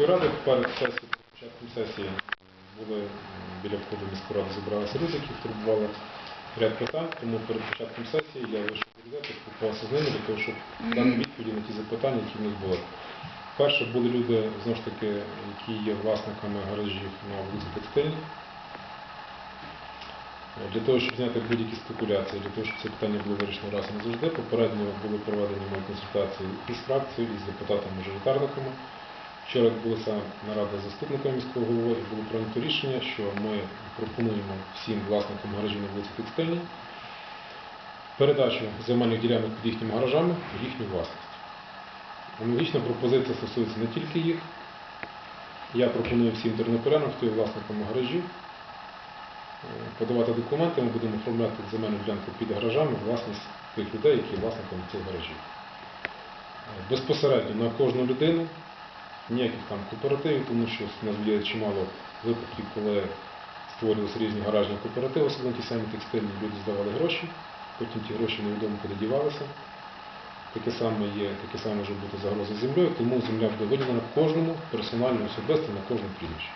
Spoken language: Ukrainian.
ради перед сесією, початком сесії були біля входу міської ради зібралися люди, які турбували ряд питань, тому перед початком сесії я вийшов до спілкувався з ними для того, щоб дати відповіді на ті запитання, які в них були. Перше були люди, знову ж таки, які є власниками гаражів на вулиці Текстильній. Е, Для того, щоб зняти будь-які спекуляції, для того, щоб це питання було вирішено раз і назавжди, попередньо були проведені мої консультації і з фракцією, і з депутатами-мажоритарниками. Вчора відбулася нарада з заступниками міського голови і було прийнято рішення, що ми пропонуємо всім власникам гаражів на вулиці Текстильній передачу земельних ділянок під їхніми гаражами в їхню власність. Аналогічна пропозиція стосується не тільки їх. Я пропоную всім тернополянам, хто є власниками гаражів, е, подавати документи, ми будемо оформляти земельну ділянку під гаражами власність тих людей, які є власниками цих гаражів. Е, Безпосередньо на кожну людину, ніяких там кооперативів, тому що в нас є чимало випадків, коли створювалися різні гаражні кооперативи, особливо ті самі текстильні, люди здавали гроші, потім ті гроші невідомо куди дівалися. Таке саме є, таке саме може бути загроза землею, тому земля буде виділена кожному персонально особисто на кожному прізвище.